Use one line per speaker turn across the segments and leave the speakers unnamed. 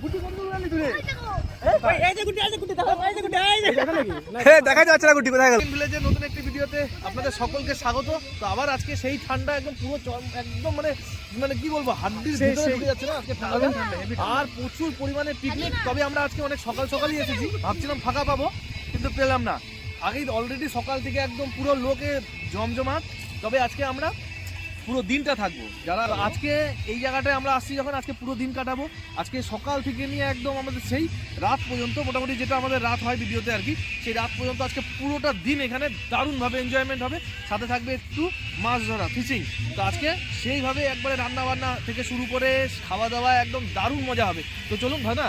দেখা। যাচ্ছে না গুটি কোথায় গেল? ভিলেজের নতুন একটি ভিডিওতে আপনাদের সকলকে স্বাগত। তো আবার আজকে সেই ঠান্ডা একদম পুরো একদম মানে মানে কি বলব হাড্ডির ভিতরে ঢুকে যাচ্ছে না? আজকে ঠান্ডা আর প্রচুর পরিমাণে পিকনিক তবে আমরা আজকে অনেক সকাল সকালই এসেছি। ভাবছিলাম ফাঁকা পাবো কিন্তু পেলাম না। আগেই অলরেডি সকাল থেকে একদম পুরো লোকে জমজমাট। তবে আজকে আমরা পুরো দিনটা থাকব। যারা আজকে এই জায়গাটায় আমরা আসছি যখন, আজকে পুরো দিন কাটাবো। আজকে সকাল থেকে নিয়ে একদম আমাদের সেই রাত পর্যন্ত, মোটামুটি যেটা আমাদের রাত হয় ভিডিওতে আর কি, সেই রাত পর্যন্ত আজকে পুরোটা দিন এখানে দারুণভাবে এনজয়মেন্ট হবে। সাথে থাকবে একটু মাছ ধরা ফিশিং তো আজকে সেইভাবে একবারে রান্না বান্না থেকে শুরু করে খাওয়া দাওয়া একদম দারুণ মজা হবে। তো চলুন ভাই না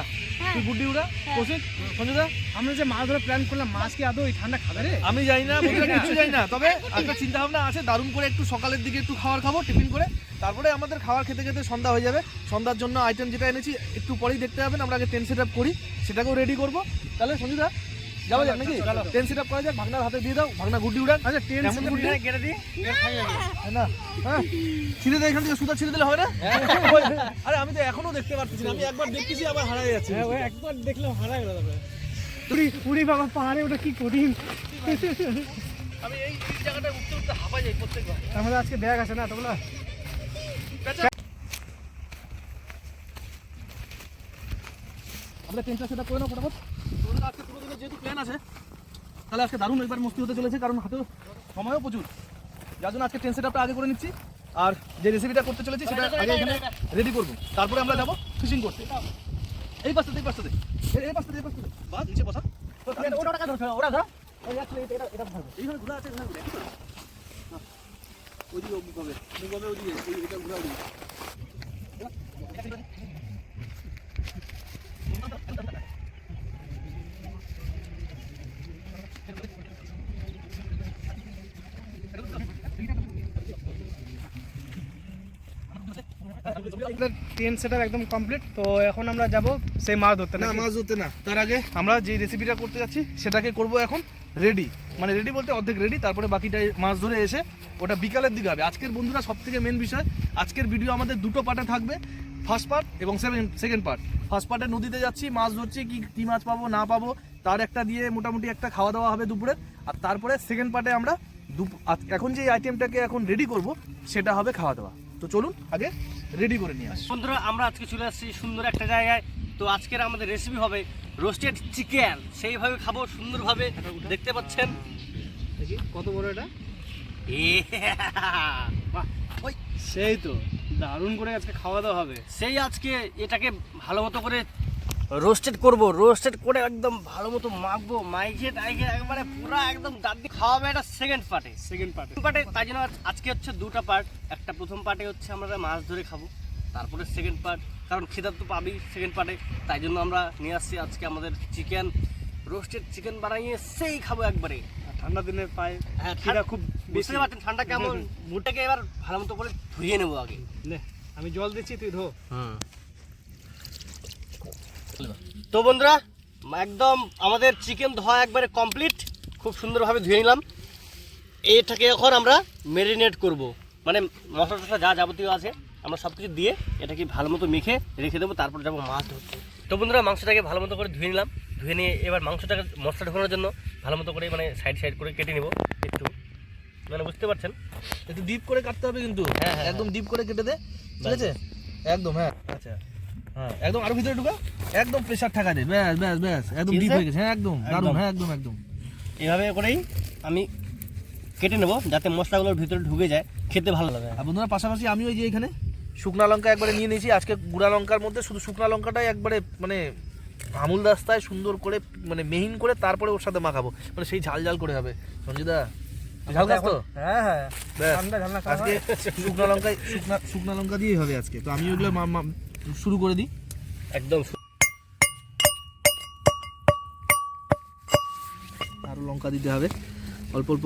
তুই বুড্ডি উড়া। কৌশিক সঞ্জুদা
আমরা যে মাছ ধরে প্ল্যান করলাম মাছ কি আদৌ এই ঠান্ডা খাবে রে?
আমি যাই না বন্ধুরা কিছু যাই না। তবে একটা চিন্তা ভাবনা আছে দারুণ করে একটু সকালের দিকে একটু খাবার খাব টিফিন করে। তারপরে আমাদের খাবার খেতে খেতে সন্ধ্যা হয়ে যাবে। সন্ধ্যার জন্য আইটেম যেটা এনেছি একটু পরেই দেখতে পাবেন আমরা আগে টেন সেট আপ করি সেটাকেও রেডি করব। তাহলে সঞ্জুদা যাওয়া যাক নাকি। টেন সেট আপ করা যাক ভাগনার হাতে দিয়ে দাও ভাগনা গুড্ডি উড়ান।
আচ্ছা টেন
এমন গুড্ডি?
কেটে দিই।
হ্যাঁ না হ্যাঁ। ছিঁড়ে দেয় এখান থেকে সুতা ছিঁড়ে দিলে হবে না? আরে আমি তো এখনও দেখতে পাচ্ছি না আমি একবার দেখতেছি আবার হারাই যাচ্ছে।
হ্যাঁ একবার দেখলে হারা গেল তবে উড়ি উড়ি বাবা পাহাড়ে ওটা কি কঠিন।
আমি এই জায়গাটায় উঠতে উঠতে হাঁপা যাই প্রত্যেকবার।
আমাদের আজকে ব্যাগ আছে না তোমরা
আমরা টেনটা সেটা করে নাও ফটাফট। আজকে পুরো দিনের যেহেতু প্ল্যান আছে তাহলে আজকে দারুণ একবার মস্তি হতে চলেছে কারণ হাতেও সময়ও প্রচুর। যার জন্য আজকে টেন সেটআপটা আগে করে নিচ্ছি আর যে রেসিপিটা করতে চলেছি সেটা আগে এখানে রেডি করব। তারপরে আমরা যাব ফিশিং করতে। এই পাশটাতে এই পাশটাতে এই- পাশটাতে এই পাশটাতে। বা নিচে বসা। ওটা ধরো। এইখানে ঘোরা আছে। ওইদিকে মুখ হবে মুখ হবে ওইদিকে এটা ঘোরা ওইদিকে
টেন সেটআপ একদম কমপ্লিট তো এখন আমরা যাব সেই মাছ ধরতে
না মাছ ধরতে না। তার আগে আমরা যে রেসিপিটা করতে যাচ্ছি সেটাকে করব এখন রেডি মানে রেডি বলতে অর্ধেক রেডি তারপরে বাকিটা মাছ ধরে এসে ওটা বিকালের দিকে হবে। আজকের বন্ধুরা সব থেকে মেন বিষয় আজকের ভিডিও আমাদের দুটো পার্টে থাকবে। ফার্স্ট পার্ট এবং সেকেন্ড সেকেন্ড পার্ট ফার্স্ট পার্টে নদীতে যাচ্ছি মাছ ধরছি কি কী মাছ পাবো না পাবো তার একটা দিয়ে মোটামুটি একটা খাওয়া দাওয়া হবে দুপুরের। আর তারপরে সেকেন্ড পার্টে আমরা এখন যে আইটেমটাকে এখন রেডি করব সেটা হবে খাওয়া দাওয়া। তো চলুন আগে রেডি করে নিয়ে আসি।
বন্ধুরা আমরা আজকে চলে আসছি সুন্দর একটা জায়গায়। তো আজকের আমাদের রেসিপি হবে রোস্টেড চিকেন সেইভাবে খাব সুন্দরভাবে। দেখতে পাচ্ছেন?
দেখি কত বড় এটা? সেই তো দারুণ করে আজকে খাওয়া দাওয়া হবে।
সেই আজকে এটাকে ভালো মতো করে রোস্টেড করব রোস্টেড করে একদম ভালো মতো মাখবো মাইকে টাইকে একবারে পুরো একদম দাঁত দিয়ে খাওয়াবে এটা সেকেন্ড পার্টে
সেকেন্ড পার্ট
পার্টে তাই জন্য আজ- আজকে হচ্ছে দুটা পার্ট একটা প্রথম পার্টে হচ্ছে আমরা মাছ ধরে খাব তারপরে সেকেন্ড পার্ট কারণ খিদার তো পাবি সেকেন্ড পার্টে তাই জন্য আমরা নিয়ে আসছি আজকে আমাদের চিকেন রোস্টেড চিকেন বানাইয়ে সেই খাব একবারে।
ঠান্ডা দিনে পায়
হ্যাঁ
খিদা
ঠান্ডা
খুব
বুঝতে পারছেন ঠান্ডা কেমন? মুডটাকে এবার ভালো মতো করে ধুয়ে নেব আগে।
আমি জল দিচ্ছি তুই ধো।
হুম। তো বন্ধুরা একদম আমাদের চিকেন ধোয়া একবারে কমপ্লিট খুব সুন্দরভাবে ধুয়ে নিলাম। এটাকে এখন আমরা মেরিনেট করব। মানে মশলা টশলা যা যাবতীয় আছে আমরা সব কিছু দিয়ে এটাকে ভালো মতো মেখে রেখে দেবো তারপর যাব মাছ ধরতে। তো বন্ধুরা মাংসটাকে ভালো মতো করে ধুয়ে নিলাম। ধুয়ে নিয়ে এবার মাংসটাকে মশলা ঢোকানোর জন্য ভালো মতো করে মানে সাইড সাইড করে কেটে নেব একটু। মানে বুঝতে পারছেন?
একটু ডিপ করে কাটতে হবে কিন্তু।
হ্যাঁ, হ্যাঁ,
একদম ডিপ করে কেটে দে। ঠিক আছে? একদম হ্যাঁ। আচ্ছা। হ্যাঁ একদম আরও ভিতরে ঢুকা। একদম প্রেসার ঠাকা দে। ব্যাস ব্যাস ব্যাস। একদম ডিপ হয়ে গেছে। হ্যাঁ একদম। দারুণ। হ্যাঁ একদম একদম।
এভাবে করেই আমি কেটে নেব যাতে মশলাগুলোর ভিতরে ঢুকে যায়। খেতে ভালো লাগে।
আর বন্ধুরা পাশাপাশি আমি ওই যে এখানে শুকনা লঙ্কা একবারে নিয়ে নিয়েছি। আজকে গুঁড়া লঙ্কার মধ্যে শুধু শুকনা লঙ্কাটাই একবারে মানে আমুল রাস্তায় সুন্দর করে মানে মেহিন করে তারপরে ওর সাথে মাখাবো। মানে সেই ঝাল ঝাল করে হবে। সঞ্জিদা ঝাল খাস তো?
হ্যাঁ হ্যাঁ।
আজকে শুকনা লঙ্কায় শুকনা শুকনা লঙ্কা দিয়েই হবে আজকে। তো আমি ওগুলো শুরু করে দিই।
একদম
আরও লঙ্কা দিতে হবে। অল্প অল্প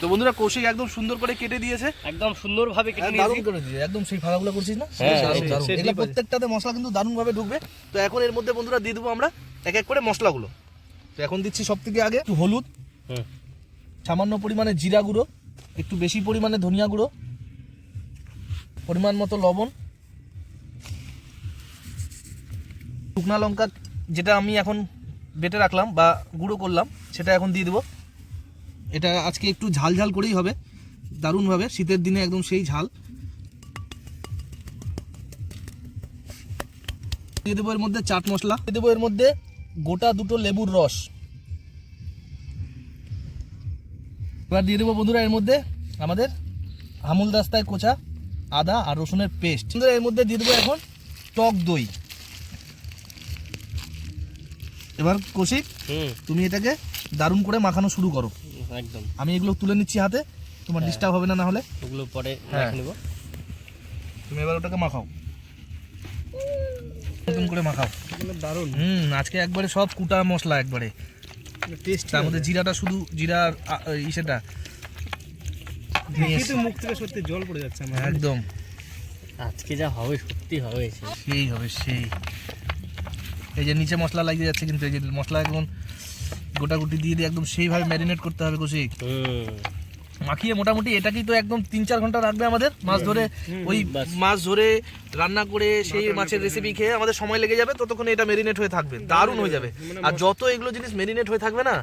তো বন্ধুরা কৌশিক একদম সুন্দর করে কেটে দিয়েছে।
একদম সুন্দরভাবে কেটে
হ্যাঁ, দারুণ করে দিয়ে একদম সেই ফাড়াগুলো করছিস না?
হ্যাঁ,
দারুণ, দারুণ। এগুলো প্রত্যেকটাতে মশলা কিন্তু দারুণ ভাবে ঢুকবে। তো এখন এর মধ্যে বন্ধুরা দিয়ে দেবো আমরা এক এক করে মশলাগুলো। তো এখন দিচ্ছি সব থেকে আগে একটু হলুদ সামান্য পরিমাণে জিরা গুঁড়ো একটু বেশি পরিমাণে ধনিয়া গুঁড়ো পরিমাণ মতো লবণ শুকনা লঙ্কা যেটা আমি এখন বেটে রাখলাম বা গুঁড়ো করলাম সেটা এখন দিয়ে দেবো। এটা আজকে একটু ঝাল ঝাল করেই হবে দারুণভাবে শীতের দিনে একদম সেই ঝাল। দিয়ে দেবো এর মধ্যে চাট মশলা দিয়ে দেবো এর মধ্যে গোটা দুটো লেবুর রস। এবার দিয়ে দেবো বন্ধুরা এর মধ্যে আমাদের আমুল দাস্তায় কোচা আদা আর রসুনের পেস্ট। বন্ধুরা এর মধ্যে দিয়ে দেবো এখন টক দই। এবার কৌশিক তুমি এটাকে দারুণ করে মাখানো শুরু করো।
একদম।
আমি এগুলো তুলে নিচ্ছি হাতে তোমার ডিস্টার্ব হবে না না হলে।
ওগুলো পরে
হ্যাঁ।
রেখে নেব।
তুমি এবার ওটাকে মাখাও। নতুন করে মাখাও।
দারুণ।
হুম আজকে একবারে সব কুটা মশলা একবারে।
টেস্ট
তার মধ্যে জিরাটা শুধু জিরার ইসেটা।
কিন্তু মুখ থেকে সত্যি জল পড়ে যাচ্ছে আমার।
একদম।
আজকে যা হবে সত্যি হবে।
সেই হবে সেই। এই যে নিচে মশলা লাগিয়ে যাচ্ছে কিন্তু এই যে মশলা এখন গোটাগুটি দিয়ে দিয়ে একদম সেইভাবে ম্যারিনেট করতে হবে কৌশিক
হুম।
মাখিয়ে মোটামুটি এটাকেই তো একদম তিন চার ঘণ্টা রাখবে আমাদের। মাছ ধরে ওই মাছ ধরে রান্না করে সেই মাছের রেসিপি খেয়ে আমাদের সময় লেগে যাবে ততক্ষণে এটা মেরিনেট হয়ে থাকবে। দারুণ হয়ে যাবে। আর যত এগুলো জিনিস মেরিনেট হয়ে থাকবে না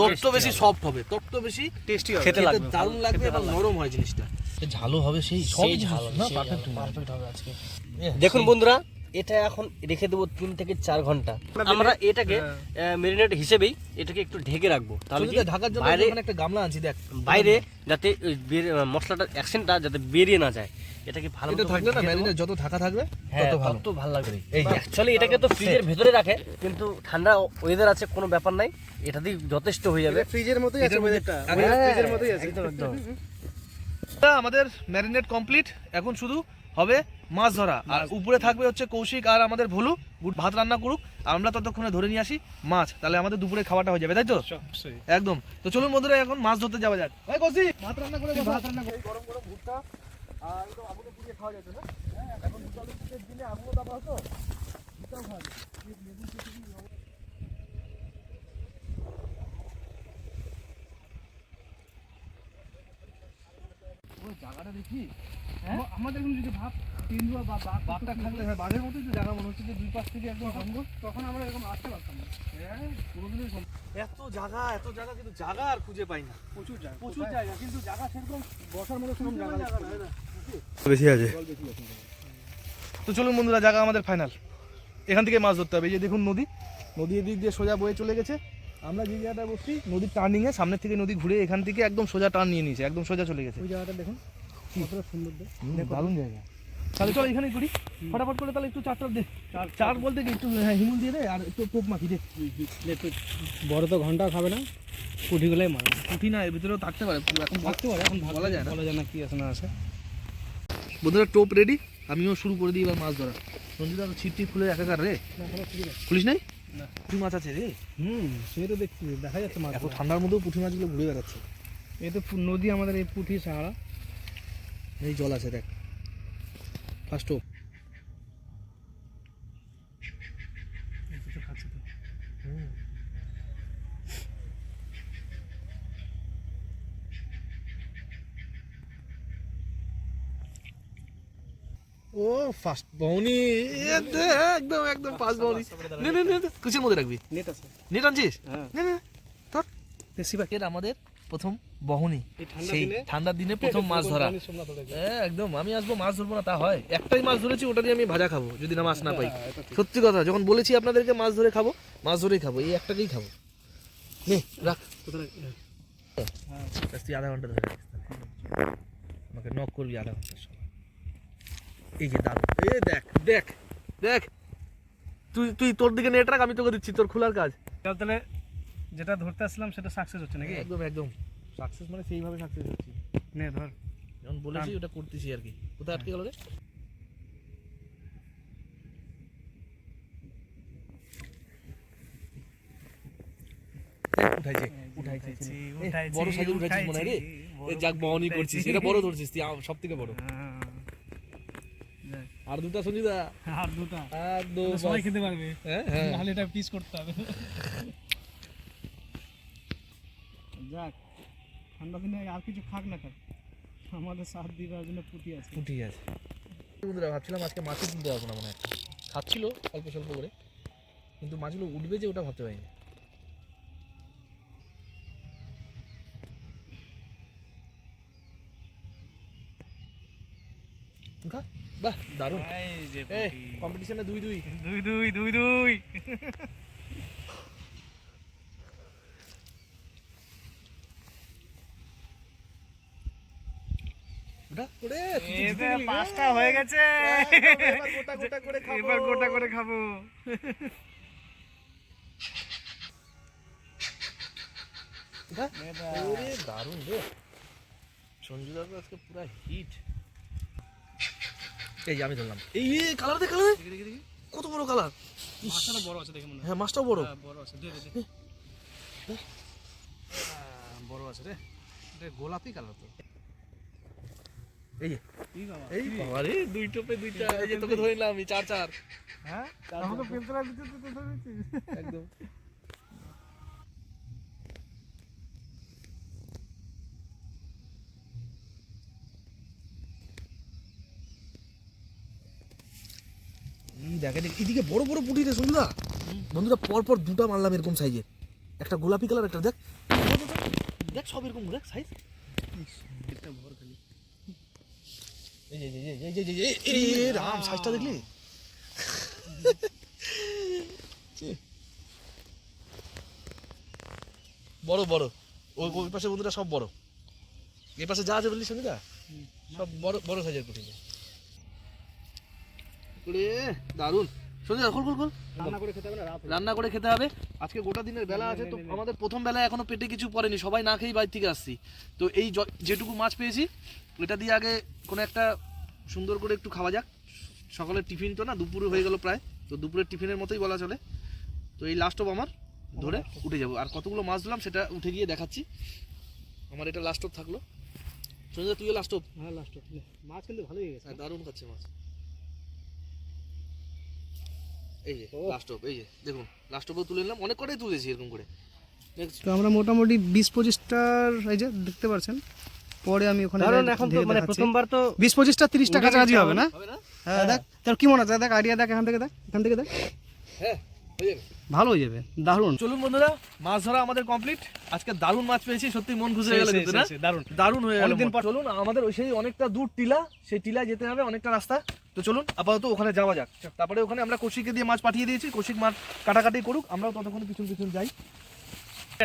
তত
বেশি সফট হবে তত বেশি
টেস্টি
খেতে
খেতে
লাগবে,
দারুণ লাগবে এবং নরম হয় জিনিসটা। ঝালও হবে সেই সব ঝাল না পারফেক্ট
হবে
আজকে।
দেখুন বন্ধুরা এটা এখন রেখে দেবো তিন থেকে চার ঘণ্টা। আমরা এটাকে মেরিনেট হিসেবেই এটাকে একটু ঢেকে রাখব। তাহলে
ঢাকার জন্য
বাইরে
একটা গামলা আনছি দেখ।
বাইরে যাতে মশলাটার অ্যাকশনটা যাতে বেরিয়ে না যায়। এটাকে ভালো
এটা
মতো
থাকলে না ম্যারিনেট যত ঢাকা থাকবে
হ্যাঁ
তত ভালো।
তত ভালো লাগবে। এই অ্যাকচুয়ালি এটাকে তো ফ্রিজের ভেতরে রাখে কিন্তু ঠান্ডা ওয়েদার আছে কোনো ব্যাপার নাই। এটাতেই যথেষ্ট হয়ে যাবে।
ফ্রিজের মতোই আছে ওয়েদারটা
হ্যাঁ,
ফ্রিজের মতোই আছে।
একদম
আমাদের ম্যারিনেট কমপ্লিট এখন শুধু হবে মাছ ধরা। আর উপরে থাকবে হচ্ছে কৌশিক আর আমাদের ভুলু। ভাত রান্না করুক আমরা ততক্ষণে ধরে নিয়ে আসি মাছ। তাহলে আমাদের দুপুরে খাওয়াটা হয়ে যাবে তাই তো? একদম। তো চলুন বন্ধুরা এখন মাছ ধরতে যাওয়া যাক। এই কৌশিক ভাত রান্না করে ভাত রান্না করে। গরম গরম ভুট্টা আর একদম আগুনে পুড়িয়ে খাওয়া যাবে না। হ্যাঁ, এখন দিনে আগুনও দাবা হতো। ভুট্টাও খাওয়া। এই লেবু চিপি দিয়ে হবে। ওই দেখি হ্যাঁ?
আমাদের এখন যদি ভাব তিনজোয়া বা বাঘ
বাঘটা থাকলে হ্যাঁ বাঘের মতোই তো জায়গা মনে হচ্ছে যে দুই পাশ থেকে একদম জঙ্গল
তখন আমরা এরকম আসতে পারতাম না।
হ্যাঁ কোনোদিনই এত জায়গা এত জায়গা কিন্তু জায়গা আর খুঁজে পাই না।
প্রচুর জায়গা
প্রচুর জায়গা কিন্তু জায়গা সেরকম
বসার মতো সেরকম জায়গা
বেশি আছে।
তো চলুন বন্ধুরা জায়গা আমাদের ফাইনাল এখান থেকে মাছ ধরতে হবে। এই যে দেখুন নদী নদী এদিক দিয়ে সোজা বয়ে চলে গেছে। আমরা যে জায়গাটা বসছি নদীর টার্নিং এ সামনের থেকে নদী ঘুরে এখান থেকে একদম সোজা টার্ন নিয়ে নিয়েছে একদম সোজা চলে গেছে।
ওই জায়গাটা দেখুন। কতটা সুন্দর
দারুণ জায়গা। তাহলে চল এখানে করি। ফটাফট করে তাহলে একটু চার চার দে। চার চার বলতে কি? একটু হ্যাঁ, হিমুল দিয়ে দে আর একটু টোপ মাখি দে।
বড় তো ঘণ্টা খাবে না। পুঁটিগুলোই মারা
পুঁটি না এর ভিতরেও থাকতে পারে। এখন
থাকতে পারে এখন
বলা যায় না।
বলা যায় না কি আছে না আছে।
বন্ধুরা টোপ রেডি আমিও শুরু করে দিই এবার মাছ ধরা। রঞ্জিতা ছিটটি খুলে একাকার রে। খুলিস নাই। পুঁটি মাছ আছে রে।
হুম সেই তো দেখছি দেখা যাচ্ছে মাছ
এত ঠান্ডার মধ্যেও পুঁটি মাছগুলো ঘুরে বেড়াচ্ছে।
এই তো নদী আমাদের এই পুঁটি সাহারা।
এই জল আছে দেখ। ফার্স্ট টোপ ও ফার্স্ট বউনি একদম একদম ফার্স্ট বউনি নে নে নে কুচির মধ্যে রাখবি।
নেট আছে।
নেট আনছিস?
হ্যাঁ।
নে নে। পাখির আমাদের প্রথম বহনি সেই ঠান্ডার দিনে প্রথম মাছ ধরা। হ্যাঁ একদম। আমি আসব মাছ ধরবো না তা হয়। একটাই মাছ ধরেছি ওটা দিয়ে আমি ভাজা খাব যদি না মাছ না পাই।
হ্যাঁ।
সত্যি কথা যখন বলেছি আপনাদেরকে মাছ ধরে খাব মাছ ধরেই খাব এই একটাকেই খাব। নে রাখ।
হ্যাঁ।
ব্যাস তুই আধা ঘণ্টা ধরে আমাকে নক করবি আধা ঘণ্টার সময়। এই যে দাদু এই দেখ দেখ দেখ। তুই তুই তোর দিকে নেট রাখ আমি তোকে দিচ্ছি তোর খোলার কাজ।
তাহলে যেটা ধরতে আসলাম সেটা সাকসেস হচ্ছে নাকি?
একদম একদম। সাকসেস মানে সেইভাবে সাকসেস হচ্ছি।
নে ধর।
যখন বলেছি ওটা করতেছি আর কি। কোথায় আটকে গেল রে? উঠাইছে উঠাইছে বড় সাইজে উঠাইছিস মনে হয় রে? যাক বহনি করছিস। এটা বড় ধরছিস তুই সব থেকে বড়। আর দুটা সঞ্জিদা
আর দুটা।
একদম
সবাই খেতে পারবে।
হ্যাঁ হ্যাঁ।
নাহলে এটা পিস করতে হবে। ঠান্ডা দিনে আর কিছু খাক না খাক আমাদের সাত দিবার জন্য পুঁটি আছে।
পুঁটি আছে। বন্ধুরা ভাবছিলাম আজকে মাছই তুলতে পারব না মনে হয়। খাচ্ছিল অল্প স্বল্প করে কিন্তু মাছগুলো উঠবে যে ওটা ভাবতে পারিনি। বাহ দারুণ। কম্পিটিশনে দুই দুই।
দুই দুই দুই দুই। পাঁচটা হয়ে গেছে।
এবার গোটা করে খাব।
এবার গোটা করে খাব
ওরে দারুণ রে। সঞ্জু দাদা আজকে পুরো হিট এই আমি ধরলাম। এই কালার দে কালার কত বড় কালার
মাছটা বড় আছে দেখে মনে হ্যাঁ।
মাছটাও বড়।
হ্যাঁ, বড় আছে। দে দে দে। হ্যাঁ, বড় আছে রে।
গোলাপি কালার তো। এই যে।
এই বাবা
এই বাবা রে দুই টোপে দুইটা। এই যে তোকে ধরে নিলাম আমি চার চার।
হ্যাঁ? আমাকে পেন্সিল দিতে তো তো
একদম। দেখেন এদিকে বড় বড় পুঁটি রে সন্ধ্যা। বন্ধুরা পর পর দুটা মারলাম এরকম সাইজের একটা গোলাপি কালার একটা দেখ। দেখ সব এরকম দেখ সাইজ
একটা বড় খালি
এই যে এই যে এই যে এই যে এই যে, এই এই রাম সাইজটা দেখলি বড় বড় ওই ওই পাশে বন্ধুরা সব বড় এই পাশে যা আছে বললি সঙ্গীতা সব বড় বড় সাইজের পুঁটি রে সঞ্জয় খোল খোল খোল।
রান্না করে খেতে হবে না
রান্না করে খেতে হবে। আজকে গোটা দিনের বেলা আছে তো আমাদের প্রথম বেলা এখনও পেটে কিছু পড়েনি সবাই না খেয়েই বাড়ি থেকে আসছি। তো এই যেটুকু মাছ পেয়েছি এটা দিয়ে আগে কোনো একটা সুন্দর করে একটু খাওয়া যাক। সকালের টিফিন তো না দুপুরে হয়ে গেল প্রায়। তো দুপুরের টিফিনের মতোই বলা চলে। তো এই লাস্ট অফ আমার ধরে উঠে যাব। আর কতগুলো মাছ দিলাম সেটা উঠে গিয়ে দেখাচ্ছি। আমার এটা লাস্ট অফ থাকল। সঞ্জয় তুইও লাস্ট অফ
হ্যাঁ লাস্ট অফ মাছ কিন্তু ভালোই হয়ে গেছে।
দারুণ খাচ্ছে মাছ। এই যে লাস্ট অফ এই যে দেখুন লাস্ট অফও তুলে নিলাম অনেক কটাই তুলেছি এরকম করে।
তো আমরা মোটামুটি বিশ পঁচিশটার এই যে দেখতে পাচ্ছেন পরে আমি ওখানে
কারণ এখন তো মানে প্রথমবার তো
বিশ পঁচিশটা তিরিশটা কাছাকাছি হবে না? হ্যাঁ দেখ তোর কি মনে হচ্ছে দেখ আইডিয়া দেখ এখান থেকে দেখ এখান থেকে দেখ।
হ্যাঁ
ভালো হয়ে যাবে দারুণ।
চলুন বন্ধুরা মাছ ধরা আমাদের কমপ্লিট আজকে দারুণ মাছ পেয়েছি সত্যি মন খুশি হয়ে গেল কিন্তু না?
দারুণ।
দারুণ হয়ে গেল
অনেকদিন
পর চলুন আমাদের ওই সেই অনেকটা দূর টিলা সেই টিলায় যেতে হবে অনেকটা রাস্তা। তো চলুন আপাতত ওখানে যাওয়া যাক। তারপরে ওখানে আমরা কৌশিককে দিয়ে মাছ পাঠিয়ে দিয়েছি কৌশিক মাছ কাটাকাটি করুক আমরাও ততক্ষণ পিছন পিছন যাই।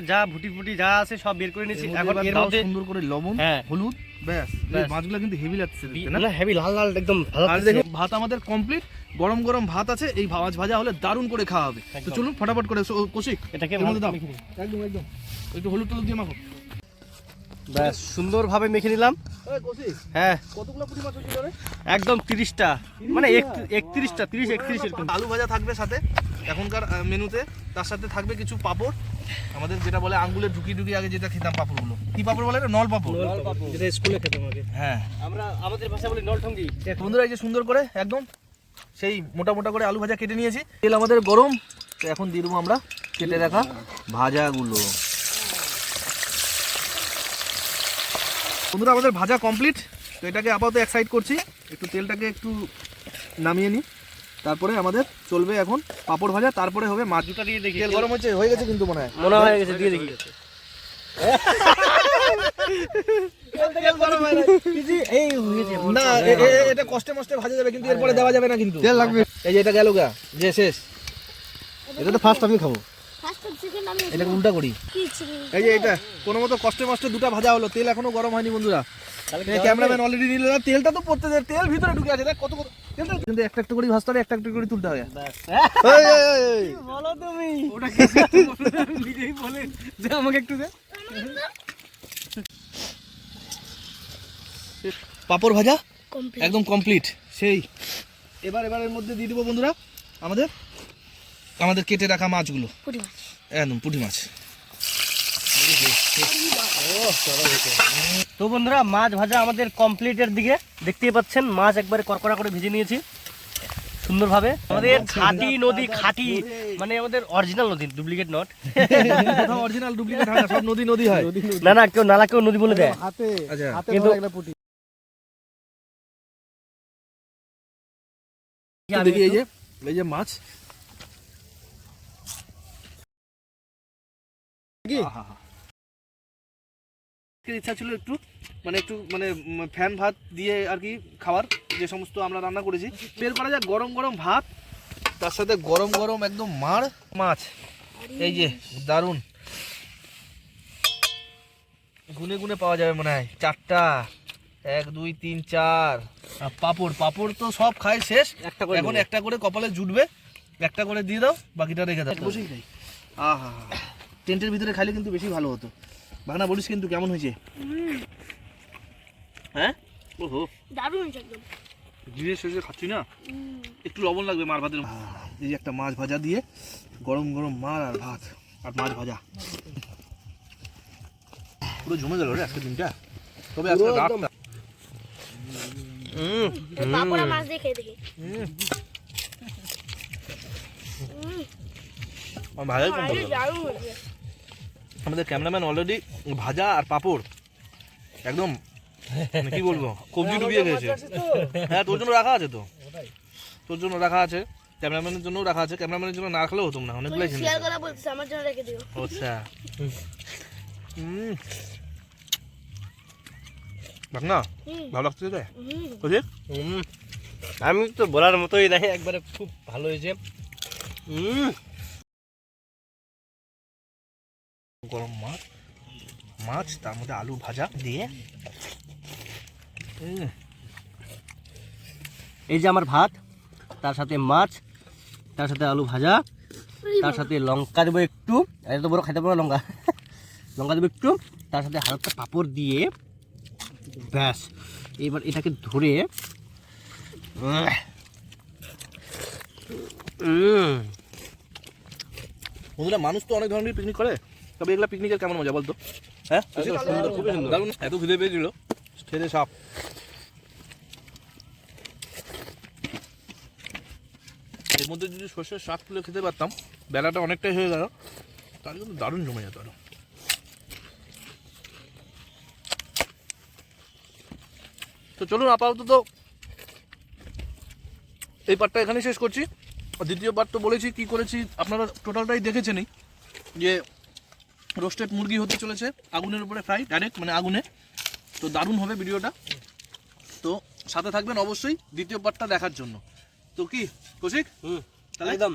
যা ভুটি ফুটি যা আছে সব বের করে নিয়েছি। এখন এর মধ্যে
সুন্দর করে লবণ
হ্যাঁ।
হলুদ ব্যাস। এই মাছগুলো কিন্তু হেভি লাগছে না?
না হেভি লাল লাল একদম
আর দেখুন ভাত আমাদের কমপ্লিট গরম গরম ভাত আছে এই মাছ ভাজা হলে দারুণ করে খাওয়া হবে। তো চলুন ফটাফট করে কৌশিক
এটাকে
দাও। একদম একদম। একটু হলুদ টলুদ দিয়ে মাখো।
ব্যাস সুন্দরভাবে মেখে নিলাম। হ্যাঁ। একদম তিরিশটা। মানে একত্রিশটা তিরিশ একত্রিশ এরকম।
আলু ভাজা থাকবে সাথে এখনকার মেনুতে। তার সাথে থাকবে কিছু পাপড়। আমাদের যেটা বলে আঙ্গুলে ঢুকি ঢুকি আগে যেটা খেতাম পাপড়গুলো। কি পাপড় বলে? নল পাপড়।
যেটা স্কুলে খেতাম আগে।
হ্যাঁ।
আমরা আমাদের ভাষা বলি নলঠঙ্গি
বন্ধুরা এই যে সুন্দর করে একদম সেই মোটা মোটা করে আলু ভাজা কেটে নিয়েছি। তেল আমাদের গরম। তো এখন দিয়ে দেবো আমরা কেটে রাখা ভাজাগুলো। বন্ধুরা আমাদের ভাজা কমপ্লিট তো এটাকে আপাতত এক সাইড করছি। একটু তেলটাকে একটু নামিয়ে নিই। তারপরে আমাদের চলবে এখন পাপড় ভাজা। তারপরে হবে মাছ।
দুটা দিয়ে দেখি।
তেল গরম হচ্ছে হয়ে গেছে কিন্তু মনে হয়।
মনে হয়ে গেছে দিয়ে দেখি।
না। এটা কষ্টে মষ্টে ভাজা যাবে কিন্তু এরপরে দেওয়া যাবে না কিন্তু। তেল লাগবে। এই যে এটা গেল গা। যে শেষ। এটা তো ফার্স্ট আমি খাব। এটাকে উল্টা করি। এই যে এটা কোনো মতো কষ্টে মষ্টে দুটো ভাজা হলো তেল এখনও গরম হয়নি বন্ধুরা। ক্যামেরাম্যান অলরেডি নিল না তেলটা তো পড়তে তেল ভিতরে ঢুকে আছে কত কত তেলটা কিন্তু একটা একটা করে ভাজতে হবে একটা একটা করে তুলতে হবে। এই, এই, এই, এই।
বলো তুমি?
ওটা নিজেই বলে যে আমাকে একটু দে।
পাপড় ভাজা? একদম কমপ্লিট সেই। এবার এবার এর মধ্যে দিয়ে দিব বন্ধুরা আমাদের আমাদের কেটে রাখা মাছগুলো।
মাছ।
একদম পুঁটি মাছ।
তো বন্ধুরা মাছ ভাজা আমাদের কমপ্লিটের দিকে। দেখতেই পাচ্ছেন মাছ একবারে করকরা করে ভেজে নিয়েছি। সুন্দরভাবে। আমাদের খাঁটি নদী খাঁটি মানে আমাদের অরিজিনাল নদী ডুপ্লিকেট নট
অরিজিনাল ডুপ্লিকেট হয় না সব নদী নদী হয়।
না না কেউ নালা কেউ নদী বলে দেয়।
হাতে
আচ্ছা।
হাতে
কিন্তু-
দেখি এই যে এই যে মাছ
কি?
ইচ্ছা ছিল একটু মানে একটু মানে ফ্যান ভাত দিয়ে আর কি খাবার যে সমস্ত আমরা রান্না করেছি। বের করা যায় গরম গরম ভাত। তার সাথে গরম গরম একদম মার। মাছ। এই যে দারুণ গুনে গুনে পাওয়া যাবে মনে হয়। চারটা এক দুই তিন চার। পাপড় পাপড় তো সব খায় শেষ।
একটা করে
এখন একটা করে কপালে জুটবে। একটা করে দিয়ে দাও বাকিটা রেখে দাও। বসেই খাই। আহা। টেন্টের ভিতরে খাইলে কিন্তু বেশি ভালো হতো। বাংলা বলিস কিন্তু কেমন হয়েছে? হ্যাঁ? ওহো।
দারুণ হয়েছে একদম।
জিরে খাচ্ছি না? একটু লবণ লাগবে মার ভাতের এই যে একটা মাছ ভাজা দিয়ে গরম গরম মার আর ভাত আর মাছ ভাজা। পুরো জমে গেল রে আজকে দিনটা। তবে আজকে রাতটা
পাপড়া মাছ দিয়ে খেয়ে দেখি।
হুম।
উম,
আমার ভালোই কম আমাদের ক্যামেরাম্যান অলরেডি ভাজা আর পাপড়। একদম মানে কি বলব কবজি ডুবিয়ে গেছে হ্যাঁ তোর জন্য রাখা আছে তো? তোর জন্য রাখা আছে ক্যামেরাম্যানের জন্য রাখা আছে। ক্যামেরাম্যানের জন্য না রাখলেও হতো না ছিল
শেয়ার করা বলছিস আমার জন্য রেখে দিও।
আচ্ছা। হুম দেখ না ভালো লাগছে রে
হুম।
বুঝলি
হুম, আমি তো বলার মতোই নাই একবারে খুব ভালো হয়েছে। হুম
গরম মাছ মাছ, তার মধ্যে আলু ভাজা দিয়ে।
এই যে আমার ভাত, তার সাথে মাছ, তার সাথে আলু ভাজা, তার সাথে লঙ্কা দেবো একটু। এত বড় খাইতে পারব লঙ্কা? লঙ্কা দেবো একটু, তার সাথে হালকা পাপড় দিয়ে, ব্যাস। এবার এটাকে ধরে
মানুষ তো অনেক ধরনের পিকনিক করে। তবে এগুলা পিকনিকের কেমন মজা বলতো? হ্যাঁ?
সুন্দর, খুবই সুন্দর।
দারুণ এত খিদে পেয়েছিল। ছেড়ে সাপ। এর মধ্যে যদি সর্ষের শাক তুলে খেতে পারতাম বেলাটা অনেকটাই হয়ে গেল তাহলে কিন্তু দারুণ জমে যেত আরও। তো চলুন আপাতত তো এই পার্টটা এখানে শেষ করছি। দ্বিতীয় পার্ট তো বলেছি কি করেছি আপনারা টোটালটাই দেখেছেনই। যে রোস্টেড মুরগি হতে চলেছে আগুনের উপরে ফ্রাই ডাইরেক্ট মানে আগুনে। তো দারুণ হবে ভিডিওটা। তো সাথে থাকবেন অবশ্যই দ্বিতীয় পার্টটা দেখার জন্য। তো কি কৌশিক?
হুম
তাহলে
একদম।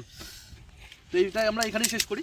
তো এইটাই আমরা এখানেই শেষ করি।